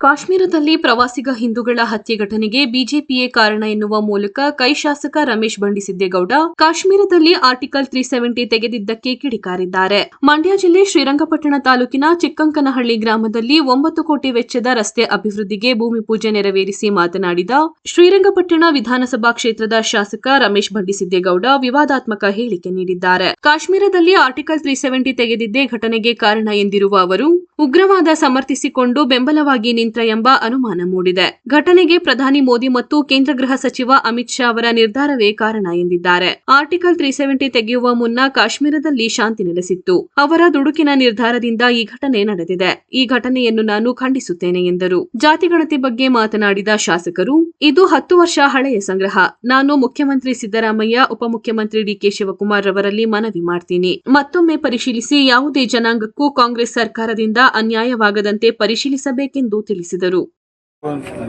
ಕಾಶ್ಮೀರದಲ್ಲಿ ಪ್ರವಾಸಿಗ ಹಿಂದೂಗಳ ಹತ್ಯೆ ಘಟನೆಗೆ ಬಿಜೆಪಿಯೇ ಕಾರಣ ಎನ್ನುವ ಮೂಲಕ ಕೈ ಶಾಸಕ ರಮೇಶ್ ಬಂಡಿಸಿದ್ದೇಗೌಡ ಕಾಶ್ಮೀರದಲ್ಲಿ ಆರ್ಟಿಕಲ್ ತ್ರೀ ಸೆವೆಂಟಿ ತೆಗೆದಿದ್ದಕ್ಕೆ ಕಿಡಿಕಾರಿದ್ದಾರೆ. ಮಂಡ್ಯ ಜಿಲ್ಲೆ ಶ್ರೀರಂಗಪಟ್ಟಣ ತಾಲೂಕಿನ ಚಿಕ್ಕಂಕನಹಳ್ಳಿ ಗ್ರಾಮದಲ್ಲಿ ಒಂಬತ್ತು ಕೋಟಿ ವೆಚ್ಚದ ರಸ್ತೆ ಅಭಿವೃದ್ಧಿಗೆ ಭೂಮಿ ಪೂಜೆ ನೆರವೇರಿಸಿ ಮಾತನಾಡಿದ ಶ್ರೀರಂಗಪಟ್ಟಣ ವಿಧಾನಸಭಾ ಕ್ಷೇತ್ರದ ಶಾಸಕ ರಮೇಶ್ ಬಂಡಿಸಿದ್ದೇಗೌಡ ವಿವಾದಾತ್ಮಕ ಹೇಳಿಕೆ ನೀಡಿದ್ದಾರೆ. ಕಾಶ್ಮೀರದಲ್ಲಿ ಆರ್ಟಿಕಲ್ ತ್ರೀ ಸೆವೆಂಟಿ ತೆಗೆದಿದ್ದೇ ಘಟನೆಗೆ ಕಾರಣ ಎಂದಿರುವ ಅವರು, ಉಗ್ರವಾದ ಸಮರ್ಥಿಸಿಕೊಂಡು ಬೆಂಬಲವಾಗಿ ನಿಂತ ಎಂಬ ಅನುಮಾನ ಮೂಡಿದೆ. ಘಟನೆಗೆ ಪ್ರಧಾನಿ ಮೋದಿ ಮತ್ತು ಕೇಂದ್ರ ಗೃಹ ಸಚಿವ ಅಮಿತ್ ಶಾ ಅವರ ನಿರ್ಧಾರವೇ ಕಾರಣ ಎಂದಿದ್ದಾರೆ. ಆರ್ಟಿಕಲ್ ತ್ರೀ ಸೆವೆಂಟಿ ತೆಗೆಯುವ ಮುನ್ನ ಕಾಶ್ಮೀರದಲ್ಲಿ ಶಾಂತಿ ನೆಲೆಸಿತ್ತು. ಅವರ ದುಡುಕಿನ ನಿರ್ಧಾರದಿಂದ ಈ ಘಟನೆ ನಡೆದಿದೆ. ಈ ಘಟನೆಯನ್ನು ನಾನು ಖಂಡಿಸುತ್ತೇನೆ ಎಂದರು. ಜಾತಿಗಣತಿ ಬಗ್ಗೆ ಮಾತನಾಡಿದ ಶಾಸಕರು, ಇದು ಹತ್ತು ವರ್ಷ ಹಳೆಯ ಸಂಗ್ರಹ. ನಾನು ಮುಖ್ಯಮಂತ್ರಿ ಸಿದ್ದರಾಮಯ್ಯ, ಉಪಮುಖ್ಯಮಂತ್ರಿ ಡಿಕೆ ಶಿವಕುಮಾರ್ ರವರಲ್ಲಿ ಮನವಿ ಮಾಡ್ತೀನಿ. ಮತ್ತೊಮ್ಮೆ ಪರಿಶೀಲಿಸಿ ಯಾವುದೇ ಜನಾಂಗಕ್ಕೂ ಕಾಂಗ್ರೆಸ್ ಸರ್ಕಾರದಿಂದ ಅನ್ಯಾಯವಾಗದಂತೆ ಪರಿಶೀಲಿಸಬೇಕೆಂದು ತಿಳಿಸಿದರು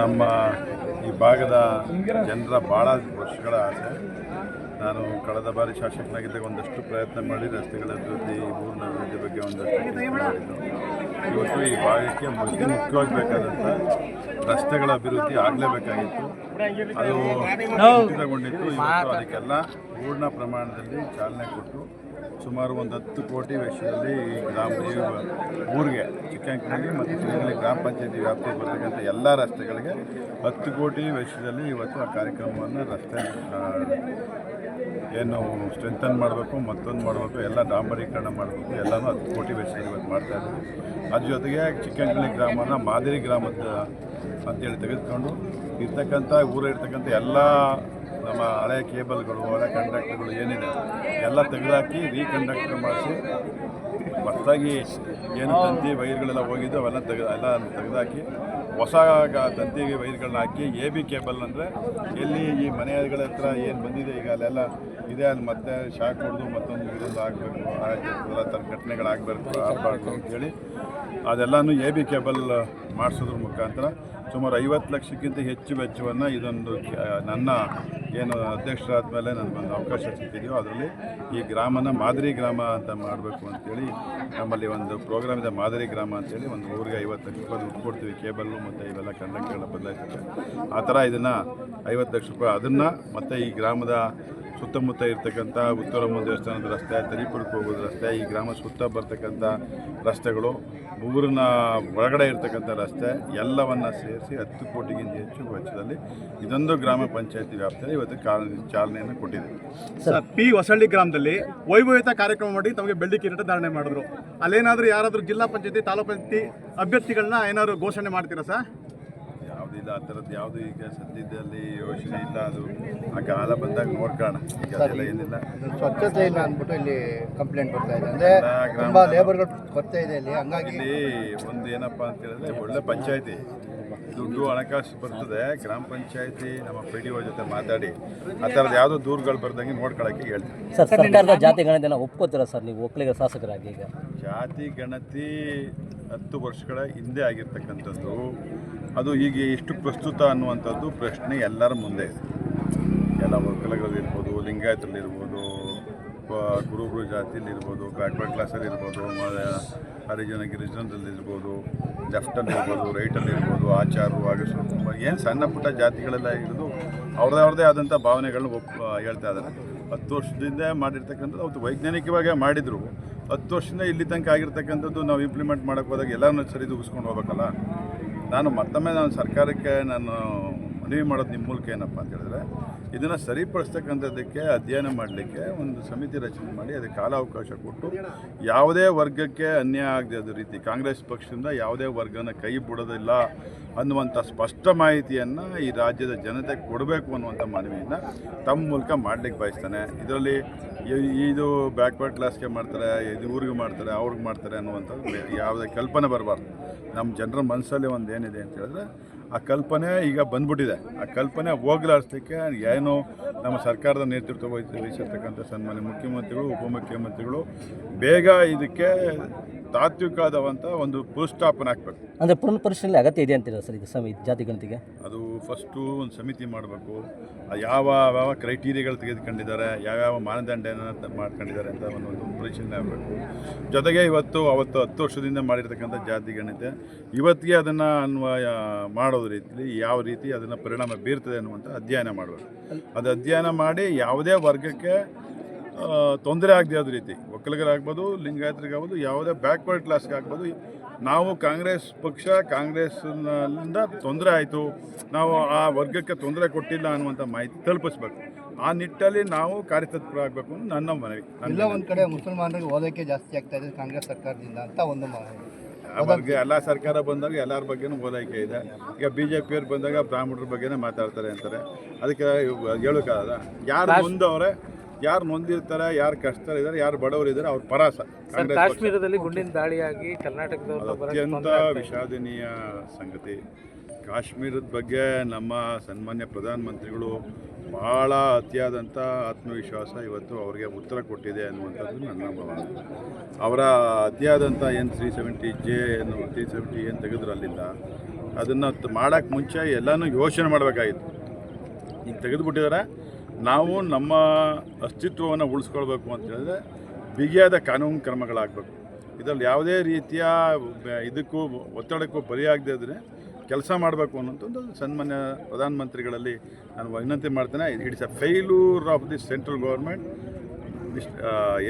ನಮ್ಮ ಈ ಭಾಗದ ಜನರ ಭಾಳ ವರ್ಷಗಳ ಆಸೆ. ನಾನು ಕಳೆದ ಬಾರಿ ಶಾಸಕನಾಗಿದ್ದಾಗ ಒಂದಷ್ಟು ಪ್ರಯತ್ನ ಮಾಡಿ ರಸ್ತೆಗಳ ಅಭಿವೃದ್ಧಿ ಊರಿನ ಅಭಿವೃದ್ಧಿ ಬಗ್ಗೆ ಒಂದಷ್ಟು ಮಾಡಿದ್ದು. ಇವತ್ತು ಈ ಭಾಗಕ್ಕೆ ಮುಖ್ಯ ಮುಖ್ಯವಾಗಿ ಬೇಕಾದಂಥ ರಸ್ತೆಗಳ ಅಭಿವೃದ್ಧಿ ಆಗಲೇಬೇಕಾಗಿತ್ತು. ಅದು ಕುಂಠಿತಗೊಂಡಿತ್ತು ಇವತ್ತು ಅದಕ್ಕೆಲ್ಲ ಪೂರ್ಣ ಪ್ರಮಾಣದಲ್ಲಿ ಚಾಲನೆ ಕೊಟ್ಟು ಸುಮಾರು ಒಂದು ಹತ್ತು ಕೋಟಿ ವೆಚ್ಚದಲ್ಲಿ ಈ ಗ್ರಾಮ ಊರಿಗೆ, ಚಿಕ್ಕಂಕನಹಳ್ಳಿ ಮತ್ತು ಚಿಕ್ಕಂಕನಹಳ್ಳಿ ಗ್ರಾಮ ಪಂಚಾಯತಿ ವ್ಯಾಪ್ತಿಗೆ ಬರ್ತಕ್ಕಂಥ ಎಲ್ಲ ರಸ್ತೆಗಳಿಗೆ ಹತ್ತು ಕೋಟಿ ವೆಚ್ಚದಲ್ಲಿ ಇವತ್ತು ಆ ಕಾರ್ಯಕ್ರಮವನ್ನು ರಸ್ತೆ ಏನು ಸ್ಟ್ರೆಂಥನ್ ಮಾಡಬೇಕು, ಮತ್ತೊಂದು ಮಾಡಬೇಕು, ಎಲ್ಲ ಡಾಂಬರೀಕರಣ ಮಾಡಬೇಕು, ಎಲ್ಲನೂ ಹತ್ತು ಕೋಟಿ ವೆಚ್ಚದಲ್ಲಿ ಇವತ್ತು ಮಾಡ್ತಾ ಇದ್ದೀವಿ. ಅದ್ರ ಜೊತೆಗೆ ಚಿಕ್ಕಂಕನಹಳ್ಳಿ ಗ್ರಾಮನ ಮಾದರಿ ಗ್ರಾಮದ ಅಂತೇಳಿ ತೆಗೆದುಕೊಂಡು ಇರ್ತಕ್ಕಂಥ ಊರಿರ್ತಕ್ಕಂಥ ಎಲ್ಲ ನಮ್ಮ ಹಳೆ ಕೇಬಲ್ಗಳು, ಹಳೆ ಕಂಡಕ್ಟರ್ಗಳು ಏನಿದೆ, ಎಲ್ಲ ತೆಗೆದಾಕಿ ರೀಕಂಡಕ್ಟರ್ ಮಾಡಿಸಿ, ಹೊಸದಾಗಿ ಏನು ತಂತಿ ವೈರ್ಗಳೆಲ್ಲ ಹೋಗಿದ್ದು ಅವೆಲ್ಲ ತೆಗೆದು, ಎಲ್ಲ ತೆಗೆದಾಕಿ, ಹೊಸ ತಂತಿ ವೈರ್ಗಳನ್ನ ಹಾಕಿ ಎ ಬಿ ಕೇಬಲ್ ಅಂದರೆ ಎಲ್ಲಿ ಈ ಮನೆಗಳ ಹತ್ರ ಏನು ಬಂದಿದೆ, ಈಗ ಅಲ್ಲೆಲ್ಲ ಇದೆ ಅಲ್ಲಿ ಮತ್ತೆ ಶಾಕ್ ಹೊಡೆದು ಮತ್ತೊಂದು ಇದೊಂದು ಆಗಬೇಕು ಎಲ್ಲ ಥರ ಘಟನೆಗಳಾಗಬಾರ್ದು ಆಗಬಾರ್ದು ಅಂತೇಳಿ ಅದೆಲ್ಲನೂ ಎ ಬಿ ಕೇಬಲ್ ಮಾಡಿಸೋದ್ರ ಮುಖಾಂತರ ಸುಮಾರು ಐವತ್ತು ಲಕ್ಷಕ್ಕಿಂತ ಹೆಚ್ಚು ವೆಚ್ಚವನ್ನು ಇದೊಂದು ನನ್ನ ಏನು ಅಧ್ಯಕ್ಷರಾದ ಮೇಲೆ ನನಗೊಂದು ಅವಕಾಶ ಸಿಕ್ಕಿದೆಯೋ ಅದರಲ್ಲಿ ಈ ಗ್ರಾಮನ ಮಾದರಿ ಗ್ರಾಮ ಅಂತ ಮಾಡಬೇಕು ಅಂತೇಳಿ, ನಮ್ಮಲ್ಲಿ ಒಂದು ಪ್ರೋಗ್ರಾಮ್ ಇದೆ ಮಾದರಿ ಗ್ರಾಮ ಅಂತೇಳಿ, ಒಂದು ಊರಿಗೆ ಐವತ್ತು ಲಕ್ಷ ರೂಪಾಯಿ ದುಡ್ಡು ಕೊಡ್ತೀವಿ, ಕೇಬಲ್ಲು ಮತ್ತು ಇವೆಲ್ಲ ಕಂಡಕ್ಟರ್ಗಳ ಬದಲಾಯಿಸ್ತೀವಿ ಆ ಥರ ಇದನ್ನು ಐವತ್ತು ಲಕ್ಷ ರೂಪಾಯಿ ಅದನ್ನು ಮತ್ತು ಈ ಗ್ರಾಮದ ಸುತ್ತಮುತ್ತ ಇರ್ತಕ್ಕಂಥ ಉತ್ತರಮ್ಮ ದೇವಸ್ಥಾನದ ರಸ್ತೆ ತರೀಪುರಕ್ಕೆ ಹೋಗೋದು ರಸ್ತೆ ಈ ಗ್ರಾಮ ಸುತ್ತ ಬರ್ತಕ್ಕಂಥ ರಸ್ತೆಗಳು ಊರಿನ ಒಳಗಡೆ ಇರ್ತಕ್ಕಂಥ ರಸ್ತೆ ಎಲ್ಲವನ್ನು ಸೇರಿಸಿ ಹತ್ತು ಕೋಟಿಗಿಂತ ಹೆಚ್ಚು ವೆಚ್ಚದಲ್ಲಿ ಇದೊಂದು ಗ್ರಾಮ ಪಂಚಾಯತಿ ವ್ಯಾಪ್ತಿಯಲ್ಲಿ ಇವತ್ತು ಚಾಲನೆಯನ್ನು ಕೊಟ್ಟಿದೆ. ಸರ್ ಪಿ ಹೊಸಳ್ಳಿ ಗ್ರಾಮದಲ್ಲಿ ವೈಭವಿತ ಕಾರ್ಯಕ್ರಮ ಮಾಡಿ ತಮಗೆ ಬೆಳ್ಳಿ ಕಿರೀಟ ಧಾರಣೆ ಮಾಡಿದ್ರು. ಅಲ್ಲೇನಾದರೂ ಯಾರಾದರೂ ಜಿಲ್ಲಾ ಪಂಚಾಯತಿ ತಾಲೂಕು ಪಂಚಾಯತಿ ಅಭ್ಯರ್ಥಿಗಳನ್ನ ಏನಾದರೂ ಘೋಷಣೆ ಮಾಡ್ತೀರಾ ಸರ್? ಯಾವುದಿಲ್ಲ ಆ ಥರದ್ದು ಯಾವುದು ಈಗ ಸದ್ಯದಲ್ಲಿ ಯೋಚನೆ ಇಲ್ಲ ಅದು ಆ ಕಾಲ ಬಂದಾಗ ನೋಡ್ಕೋಣ. ಈಗ ಅದೆಲ್ಲ ಏನಿಲ್ಲ. ಸ್ವಚ್ಛತೆ ಇಲ್ಲ ಅಂದ್ಬಿಟ್ಟು ಇಲ್ಲಿ ಕಂಪ್ಲೇಂಟ್ ಬರ್ತಾ ಇದೆ. ಅಂದ್ರೆ ತುಂಬಾ ಲೇಬರ್ಗಳು ಕೊರತೆ ಇದೆ ಇಲ್ಲಿ. ಹಂಗಾಗಿ ಇಲ್ಲಿ ಒಂದು ಏನಪ್ಪ ಅಂತ ಹೇಳಿದ್ರೆ ಒಳ್ಳೆ ಪಂಚಾಯತಿ. ದುಡ್ಡು ಹಣಕಾಸು ಬರ್ತದೆ. ಗ್ರಾಮ ಪಂಚಾಯತಿ ನಮ್ಮ ಪಿ ಡಿ ಒ ಜೊತೆ ಮಾತಾಡಿ. ಆ ಥರದ್ದು ಯಾವುದೋ ದೂರುಗಳು ಬರ್ದಂಗೆ ನೋಡ್ಕೊಳಕ್ಕೆ ಹೇಳ್ತೀನಿ. ಸರ್ ಸರ್ಕಾರದ ಜಾತಿ ಗಣತಿನ ಒಪ್ಕೋತೀರಾ ಸರ್ ನೀವು? ಒಕ್ಕಲಿಗ ಶಾಸಕರಾಗಿ ಈಗ? ಜಾತಿ ಗಣತಿ ಹತ್ತು ವರ್ಷಗಳ ಹಿಂದೆ ಆಗಿರ್ತಕ್ಕಂಥದ್ದು. ಅದು ಈಗ ಎಷ್ಟು ಪ್ರಸ್ತುತ ಅನ್ನುವಂಥದ್ದು ಪ್ರಶ್ನೆ ಎಲ್ಲರ ಮುಂದೆ ಇದೆ. ಎಲ್ಲ ಒಕ್ಕಲಗಳಿರ್ಬೋದು ಲಿಂಗಾಯತರಲ್ಲಿರ್ಬೋದು ಗುರುಗುರು ಜಾತಿಯಲ್ಲಿರ್ಬೋದು ಬ್ಯಾಕ್ವರ್ಡ್ ಕ್ಲಾಸಲ್ಲಿ ಇರ್ಬೋದು ಮ- ಹರಿಜನ ಗಿರಿಜನದಲ್ಲಿರ್ಬೋದು ಲೆಫ್ಟಲ್ಲಿರ್ಬೋದು, ರೈಟಲ್ಲಿರ್ಬೋದು ಆಚಾರು ಆಗಸರು ಏನು ಸಣ್ಣ ಪುಟ್ಟ ಜಾತಿಗಳೆಲ್ಲ ಇರೋದು ಅವ್ರದ್ದೇ ಅವ್ರದ್ದೇ ಆದಂಥ ಭಾವನೆಗಳನ್ನ ಒಪ್, ಹೇಳ್ತಾ ಇದ್ದಾರೆ. ಹತ್ತು ವರ್ಷದಿಂದ ಮಾಡಿರ್ತಕ್ಕಂಥದ್ದು ಅವತ್ತು ವೈಜ್ಞಾನಿಕವಾಗೇ ಮಾಡಿದರು. ಹತ್ತು ವರ್ಷದಿಂದ ಇಲ್ಲಿ ತನಕ ಆಗಿರ್ತಕ್ಕಂಥದ್ದು ನಾವು ಇಂಪ್ಲಿಮೆಂಟ್ ಮಾಡೋಕ್ಕೆ ಹೋದಾಗ ಎಲ್ಲರನ್ನೂ ಸರಿದೂಗಿಸ್ಕೊಂಡು ಹೋಗ್ಬೇಕಲ್ಲ? ನಾನು ಮತ್ತೊಮ್ಮೆ ನಾನು ಸರ್ಕಾರಕ್ಕೆ ನಾನು ಮನವಿ ಮಾಡೋದು ನಿಮ್ಮ ಮೂಲಕ ಏನಪ್ಪ ಅಂತ ಹೇಳಿದ್ರೆ ಇದನ್ನು ಸರಿಪಡಿಸ್ತಕ್ಕಂಥದ್ದಕ್ಕೆ ಅಧ್ಯಯನ ಮಾಡಲಿಕ್ಕೆ ಒಂದು ಸಮಿತಿ ರಚನೆ ಮಾಡಿ ಅದಕ್ಕೆ ಕಾಲಾವಕಾಶ ಕೊಟ್ಟು ಯಾವುದೇ ವರ್ಗಕ್ಕೆ ಅನ್ಯಾಯ ಆಗದ ರೀತಿ, ಕಾಂಗ್ರೆಸ್ ಪಕ್ಷದಿಂದ ಯಾವುದೇ ವರ್ಗನ ಕೈ ಬಿಡೋದಿಲ್ಲ ಅನ್ನುವಂಥ ಸ್ಪಷ್ಟ ಮಾಹಿತಿಯನ್ನು ಈ ರಾಜ್ಯದ ಜನತೆ ಕೊಡಬೇಕು ಅನ್ನುವಂಥ ಮನವಿಯನ್ನು ತಮ್ಮ ಮೂಲಕ ಮಾಡಲಿಕ್ಕೆ ಬಯಸ್ತಾನೆ. ಇದರಲ್ಲಿ ಇದು ಬ್ಯಾಕ್ವರ್ಡ್ ಕ್ಲಾಸ್ಗೆ ಮಾಡ್ತಾರೆ, ಇದು ಊರಿಗೆ ಮಾಡ್ತಾರೆ, ಅವ್ರಿಗೆ ಮಾಡ್ತಾರೆ ಅನ್ನುವಂಥದ್ದು ಯಾವುದೇ ಕಲ್ಪನೆ ಬರಬಾರ್ದು. ನಮ್ಮ ಜನರ ಮನಸ್ಸಲ್ಲಿ ಒಂದು ಏನಿದೆ ಅಂತ ಹೇಳಿದ್ರೆ ಆ ಕಲ್ಪನೆ ಈಗ ಬಂದ್ಬಿಟ್ಟಿದೆ. ಆ ಕಲ್ಪನೆ ಹೋಗ್ಲಾಡಿಸ್ಲಿಕ್ಕೆ ಏನು ನಮ್ಮ ಸರ್ಕಾರದ ನೇತೃತ್ವ ವಹಿಸಿ ವಹಿಸಿರ್ತಕ್ಕಂಥ ಸನ್ಮಾನ್ಯ ಮುಖ್ಯಮಂತ್ರಿಗಳು, ಉಪಮುಖ್ಯಮಂತ್ರಿಗಳು ಬೇಗ ಇದಕ್ಕೆ ತಾತ್ವಿಕವಾದವಂಥ ಒಂದು ಪುನಃಸ್ಥಾಪನೆ ಹಾಕ್ಬೇಕು. ಅಂದರೆ ಪುನರ್ ಪರಿಶೀಲನೆ ಅಗತ್ಯ ಇದೆ ಅಂತೀರಾ ಸರ್ ಇದು ಸಮಿತಿ ಜಾತಿ ಗಣತಿಗೆ? ಅದು ಫಸ್ಟು ಒಂದು ಸಮಿತಿ ಮಾಡಬೇಕು. ಯಾವ ಯಾವ ಕ್ರೈಟೀರಿಯಾಗಳು ತೆಗೆದುಕೊಂಡಿದ್ದಾರೆ ಯಾವ್ಯಾವ ಮಾನದಂಡನ ಮಾಡ್ಕೊಂಡಿದ್ದಾರೆ ಅಂತ ಒಂದು ಒಂದು ಪರಿಶೀಲನೆ ಆಗಬೇಕು. ಜೊತೆಗೆ ಇವತ್ತು ಅವತ್ತು ಹತ್ತು ವರ್ಷದಿಂದ ಮಾಡಿರ್ತಕ್ಕಂಥ ಜಾತಿ ಗಣತೆ ಇವತ್ತಿಗೆ ಅದನ್ನು ಅನ್ವಯ ಮಾಡೋದು ರೀತಿಯಲ್ಲಿ ಯಾವ ರೀತಿ ಅದನ್ನು ಪರಿಣಾಮ ಬೀರ್ತದೆ ಅನ್ನುವಂಥ ಅಧ್ಯಯನ ಮಾಡಬೇಕು. ಅದು ಅಧ್ಯಯನ ಮಾಡಿ ಯಾವುದೇ ವರ್ಗಕ್ಕೆ ತೊಂದರೆ ಆಗದೆ ಅದ ರೀತಿ. ಒಕ್ಕಲಿಗರಾಗ್ಬೋದು ಲಿಂಗಾಯತರಿಗಾಗ್ಬೋದು ಯಾವುದೇ ಬ್ಯಾಕ್ವರ್ಡ್ ಕ್ಲಾಸ್ಗೆ ಆಗ್ಬೋದು ನಾವು ಕಾಂಗ್ರೆಸ್ ಪಕ್ಷ ಕಾಂಗ್ರೆಸ್ನಿಂದ ತೊಂದರೆ ಆಯಿತು ನಾವು ಆ ವರ್ಗಕ್ಕೆ ತೊಂದರೆ ಕೊಟ್ಟಿಲ್ಲ ಅನ್ನುವಂಥ ಮಾಹಿತಿ ತಲುಪಿಸ್ಬೇಕು. ಆ ನಿಟ್ಟಲ್ಲಿ ನಾವು ಕಾರ್ಯತತ್ಪರಾಗಬೇಕು ಅನ್ನೋ ನನ್ನ ಮನವಿ. ನನ್ನ ಎಲ್ಲ ಒಂದು ಕಡೆ ಮುಸಲ್ಮಾನರಿಗೆ ಓದೋಕೆ ಜಾಸ್ತಿ ಆಗ್ತಾ ಇದೆ ಕಾಂಗ್ರೆಸ್ ಸರ್ಕಾರದಿಂದ ಅಂತ ಒಂದು ಮನವಿ ಅವ್ರಿಗೆ ಎಲ್ಲ ಸರ್ಕಾರ ಬಂದಾಗ ಎಲ್ಲರ ಬಗ್ಗೆನೂ ಓಲೈಕೆ ಇದೆ. ಈಗ ಬಿ ಜೆ ಪಿಯವ್ರು ಬಂದಾಗ ಬ್ರಾಹ್ಮಣರ ಬಗ್ಗೆನೇ ಮಾತಾಡ್ತಾರೆ ಅಂತಾರೆ. ಅದಕ್ಕೆ ಹೇಳೋಕ್ಕಾಗಲ್ಲ. ಯಾರು ನೊಂದವ್ರೆ ಯಾರು ನೊಂದಿರ್ತಾರೆ ಯಾರು ಕಷ್ಟದಲ್ಲಿದ್ದಾರೆ ಯಾರು ಬಡವರಿದ್ದಾರೆ ಅವ್ರ ಪರಾಸ. ಕಾಶ್ಮೀರದಲ್ಲಿ ಗುಂಡಿನ ದಾಳಿಯಾಗಿ ಕರ್ನಾಟಕದವ್ರು ಅತ್ಯಂತ ವಿಷಾದನೀಯ ಸಂಗತಿ. ಕಾಶ್ಮೀರದ ಬಗ್ಗೆ ನಮ್ಮ ಸನ್ಮಾನ್ಯ ಪ್ರಧಾನಮಂತ್ರಿಗಳು ಭಾಳ ಅತಿಯಾದಂಥ ಆತ್ಮವಿಶ್ವಾಸ ಇವತ್ತು ಅವರಿಗೆ ಉತ್ತರ ಕೊಟ್ಟಿದೆ ಅನ್ನುವಂಥದ್ದು ನನ್ನ ಭಾವನೆ. ಅವರ ಅತಿಯಾದಂಥ ಏನು ತ್ರೀ ಸೆವೆಂಟಿ ಜೆ ಏನು ತ್ರೀ ಸೆವೆಂಟಿ ಏನು ತೆಗೆದ್ರು ಅಲ್ಲಿಂದ ಅದನ್ನು ಮಾಡೋಕ್ಕೆ ಮುಂಚೆ ಎಲ್ಲನೂ ಯೋಚನೆ ಮಾಡಬೇಕಾಗಿತ್ತು. ಈಗ ತೆಗೆದುಬಿಟ್ಟಿದ್ದಾರೆ ನಾವು ನಮ್ಮ ಅಸ್ತಿತ್ವವನ್ನು ಉಳಿಸ್ಕೊಳ್ಬೇಕು ಅಂತ ಹೇಳಿದ್ರೆ ಬಿಗಿಯಾದ ಕಾನೂನು ಕ್ರಮಗಳಾಗಬೇಕು. ಇದರಲ್ಲಿ ಯಾವುದೇ ರೀತಿಯ ಇದಕ್ಕೂ ಒತ್ತಡಕ್ಕೂ ಬಲಿಯಾಗದೇ ಇದ್ದರೆ ಕೆಲಸ ಮಾಡಬೇಕು ಅನ್ನೋಂಥದ್ದು ಸನ್ಮಾನ್ಯ ಪ್ರಧಾನಮಂತ್ರಿಗಳಲ್ಲಿ ನಾನು ವಿನಂತಿ ಮಾಡ್ತೇನೆ. It's a failure of the central government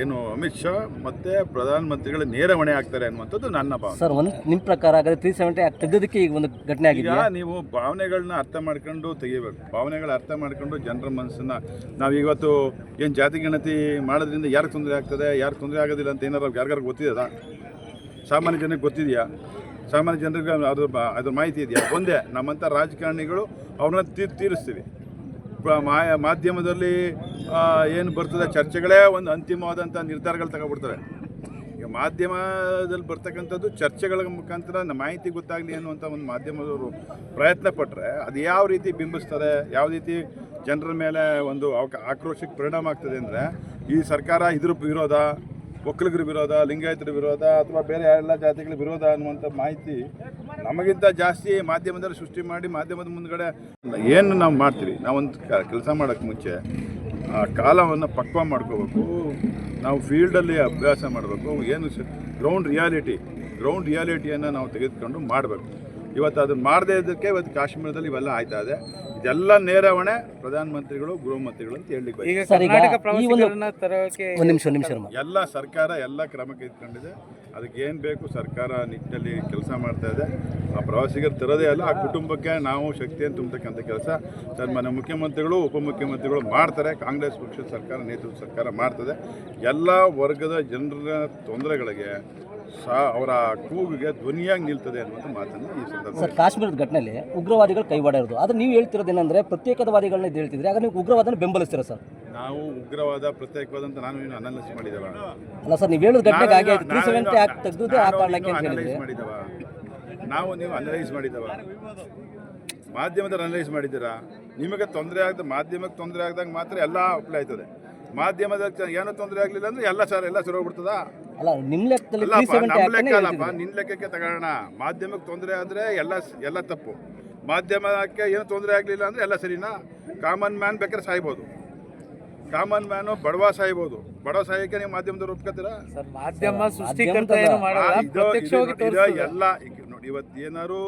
ಏನು ಅಮಿತ್ ಶಾ ಮತ್ತು ಪ್ರಧಾನಮಂತ್ರಿಗಳ ನೇರ ಹೊಣೆ ಆಗ್ತಾರೆ ಅನ್ನುವಂಥದ್ದು ನನ್ನ ಭಾವನೆ. ಸರ್ ಒಂದು ನಿಮ್ಮ ಪ್ರಕಾರ ಹಾಗಾದ್ರೆ ತ್ರೀ ಸೆವೆಂಟಿ ತೆಗೆದಕ್ಕೆ ಈಗ ಒಂದು ಘಟನೆ ಆಗಿದೆ ನೀವು ಭಾವನೆಗಳನ್ನ ಅರ್ಥ ಮಾಡ್ಕೊಂಡು ತೆಗಿಬೇಕು. ಭಾವನೆಗಳ ಅರ್ಥ ಮಾಡ್ಕೊಂಡು ಜನರ ಮನಸ್ಸನ್ನ ನಾವು ಇವತ್ತು ಏನು ಜಾತಿ ಗಣತಿ ಮಾಡೋದ್ರಿಂದ ಯಾರಿಗೆ ತೊಂದರೆ ಆಗ್ತದೆ ಯಾರು ತೊಂದರೆ ಆಗೋದಿಲ್ಲ ಅಂತ ಏನಾರು ಯಾರಿಗಾರು ಗೊತ್ತಿದೆಯಾ? ಸಾಮಾನ್ಯ ಜನಕ್ಕೆ ಗೊತ್ತಿದೆಯಾ? ಸಾಮಾನ್ಯ ಜನರಿಗೆ ಅದು ಅದ್ರ ಮಾಹಿತಿ ಇದೆಯಾ? ಒಂದೇ ನಮ್ಮಂಥ ರಾಜಕಾರಣಿಗಳು ಅವ್ರನ್ನ ತೀರ್ ತೀರಿಸ್ತೀವಿ. ಮಾಧ್ಯಮದಲ್ಲಿ ಏನು ಬರ್ತದೆ ಚರ್ಚೆಗಳೇ ಒಂದು ಅಂತಿಮವಾದಂಥ ನಿರ್ಧಾರಗಳು ತಗೊಬಿಡ್ತಾರೆ ಈಗ ಮಾಧ್ಯಮದಲ್ಲಿ ಬರ್ತಕ್ಕಂಥದ್ದು ಚರ್ಚೆಗಳ ಮುಖಾಂತರ ನಮ್ಮ ಮಾಹಿತಿ ಗೊತ್ತಾಗಲಿ ಅನ್ನುವಂಥ ಒಂದು ಮಾಧ್ಯಮದವರು ಪ್ರಯತ್ನ ಪಟ್ಟರೆ ಅದು ಯಾವ ರೀತಿ ಬಿಂಬಿಸ್ತದೆ, ಯಾವ ರೀತಿ ಜನರ ಮೇಲೆ ಒಂದು ಆಕ್ರೋಶಕ್ಕೆ ಪರಿಣಾಮ ಆಗ್ತದೆ ಅಂದರೆ ಈ ಸರ್ಕಾರ ಇದ್ರ ವಿರೋಧ, ಒಕ್ಕಲಿಗರ ವಿರೋಧ, ಲಿಂಗಾಯತರ ವಿರೋಧ ಅಥವಾ ಬೇರೆ ಎಲ್ಲ ಜಾತಿಗಳ ವಿರೋಧ ಅನ್ನುವಂಥ ಮಾಹಿತಿ ನಮಗಿಂತ ಜಾಸ್ತಿ ಮಾಧ್ಯಮದಲ್ಲಿ ಸೃಷ್ಟಿ ಮಾಡಿ ಮಾಧ್ಯಮದ ಮುಂದ್ಗಡೆ ಏನು ನಾವು ಮಾಡ್ತೀವಿ? ನಾವೊಂದು ಕೆಲಸ ಮಾಡೋಕ್ಕೆ ಮುಂಚೆ ಕಾಲವನ್ನು ಪಕ್ವ ಮಾಡ್ಕೋಬೇಕು, ನಾವು ಫೀಲ್ಡಲ್ಲಿ ಅಭ್ಯಾಸ ಮಾಡಬೇಕು, ಏನು ಗ್ರೌಂಡ್ ರಿಯಾಲಿಟಿ ಗ್ರೌಂಡ್ ರಿಯಾಲಿಟಿಯನ್ನು ನಾವು ತೆಗೆದುಕೊಂಡು ಮಾಡಬೇಕು. ಇವತ್ತು ಅದನ್ನು ಮಾಡದೇ ಇದ್ದಕ್ಕೆ ಇವತ್ತು ಕಾಶ್ಮೀರದಲ್ಲಿ ಇವೆಲ್ಲ ಆಯ್ತಾ ಇದೆ. ಇದೆಲ್ಲ ನೇರವಣೆ ಹೊಣೆ ಪ್ರಧಾನಮಂತ್ರಿಗಳು ಗೃಹಮಂತ್ರಿಗಳು ಅಂತ ಹೇಳಲಿಕ್ಕೆ ಈಗ ಈಗ ಕರ್ನಾಟಕ ಪ್ರವಾಸಿಗರನ್ನ ತರೋಕೆ ಒಂದು ನಿಮಿಷ ಒಂದು ನಿಮಿಷ ಎಲ್ಲ ಸರ್ಕಾರ ಎಲ್ಲ ಕ್ರಮ ತೆಗೆದುಕೊಂಡಿದೆ ಅದಕ್ಕೆ ಏನು ಬೇಕು ಸರ್ಕಾರ ನಿಟ್ಟಿನಲ್ಲಿ ಕೆಲಸ ಮಾಡ್ತಾ ಇದೆ. ಆ ಪ್ರವಾಸಿಗರು ತರೋದೇ ಅಲ್ಲ ಆ ಕುಟುಂಬಕ್ಕೆ ನಾವು ಶಕ್ತಿಯನ್ನು ತುಂಬತಕ್ಕಂಥ ಕೆಲಸ. ಸನ್ಮಾನ್ಯ ಮುಖ್ಯಮಂತ್ರಿಗಳು ಉಪಮುಖ್ಯಮಂತ್ರಿಗಳು ಮಾಡ್ತಾರೆ. ಕಾಂಗ್ರೆಸ್ ಪಕ್ಷದ ಸರ್ಕಾರ ನೇತೃತ್ವ ಸರ್ಕಾರ ಮಾಡ್ತದೆ. ಎಲ್ಲ ವರ್ಗದ ಜನರ ತೊಂದರೆಗಳಿಗೆ ಅವರ ಕೂಗಿಗೆ ಧ್ವನಿಯಾಗಿ ನಿಲ್ತದೆ ಅನ್ನುವಂಥ ಮಾತನ್ನು ಈ ಸರ್ ಸಂದರ್ಭದಲ್ಲಿ ಕಾಶ್ಮೀರದ ಘಟನೆಯಲ್ಲಿ ಉಗ್ರವಾದಿಗಳು ಕೈವಾಡಿರೋದು ಆದ್ರೆ ನೀವು ಹೇಳ್ತಿರೋದೇನೆಂದ್ರೆ ಪ್ರತ್ಯೇಕವಾದಿಗಳನ್ನ ಇದು ಹೇಳ್ತಿದ್ರೆ ಆಗ ನೀವು ಉಗ್ರವಾದನ ಬೆಂಬಲಿಸ್ತೀರಾ ಸರ್? ನಾವು ಉಗ್ರವಾದ ಪ್ರತ್ಯೇಕವಾದಂತ ನಾನು ಏನು ಅನಾಲಿಸ್ ಮಾಡಿದವ. ಅಲ್ಲ ಸರ್ ನೀವು ಹೇಳೋದು ಘಟನೆಗೆ ಹಾಗೆ ತ್ರೀ ಸೆವೆಂಟಿ ಆಕ್ಟ್ ತೆಗೆದು ಆ ಕಾರಣಕ್ಕೆ ಅಂತ ಹೇಳಿದ್ರೆ. ಅನಲೈಸ್ ಮಾಡಿದವ. ನಾವು ನೀವು ಅನಲೈಸ್ ಮಾಡಿದವ. ಮಾಧ್ಯಮದಲ್ಲಿ ಅನಲೈಸ್ ಮಾಡಿದ್ದೀರಾ? ನಿಮಗೆ ತೊಂದರೆ ಆಗದ ಮಾಧ್ಯಮಕ್ಕೆ ತೊಂದರೆ ಆಗದಾಗ ಮಾತ್ರ ಎಲ್ಲ ಅಪ್ಲೈ ಆಯ್ತದೆ ಮಾಧ್ಯಮದಲ್ಲಿ ಏನೂ ತೊಂದರೆ ಆಗಲಿಲ್ಲ ಅಂದ್ರೆ ಎಲ್ಲ ಸರ್ ಎಲ್ಲ ಸರಿ ಹೋಗ್ಬಿಡ್ತದ ಅಲ್ಲ ನಿಮ್ಮ ಲೆಕ್ಕದಲ್ಲಿ ತ್ರೀ ಅಲ್ಲಪ್ಪ ಸೆವೆಂಟಿ ನಮ್ಮ ಲೆಕ್ಕ ಅಲ್ಲಪ್ಪ ನಿನ್ನ ಲೆಕ್ಕಕ್ಕೆ ತಗೋಣ. ಮಾಧ್ಯಮಕ್ಕೆ ತೊಂದರೆ ಆದರೆ ಎಲ್ಲ ಎಲ್ಲ ತಪ್ಪು. ಮಾಧ್ಯಮಕ್ಕೆ ಏನು ತೊಂದರೆ ಆಗಲಿಲ್ಲ ಅಂದರೆ ಎಲ್ಲ ಸರಿನಾ? ಕಾಮನ್ ಮ್ಯಾನ್ ಬೇಕಾದ್ರೆ ಸಾಯ್ಬೋದು. ಕಾಮನ್ ಮ್ಯಾನು ಬಡವ ಸಾಯ್ಬೋದು. ಬಡವ ಸಾಯಕ್ಕೆ ನೀವು ಮಾಧ್ಯಮದವ್ರು ಒಪ್ಕೋತೀರಾ? ಸರ್ ಮಾಧ್ಯಮ ಸೃಷ್ಟಿಕರ್ತ ಮಾಧ್ಯಮದ- ಏನು ಆ, ಮಾಡಲ್ಲ. ಇದು- ಪ್ರತ್ಯಕ್ಷವಾಗಿ ಇದು- ಇದು ತೋರಿಸ್ತದೆ ಎಲ್ಲ ಈಗ ನೋಡಿ ಇವತ್ತು ಏನಾದ್ರು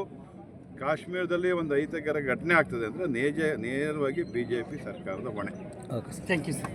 ಕಾಶ್ಮೀರದಲ್ಲಿ ಒಂದು ಅಹಿತಕರ ಘಟನೆ ಆಗ್ತದೆ ಅಂದರೆ ನೇಜ ನೇರವಾಗಿ ಬಿ ಜೆ ಪಿ ಸರ್ಕಾರದ ಹೊಣೆ. Okay sir thank you sir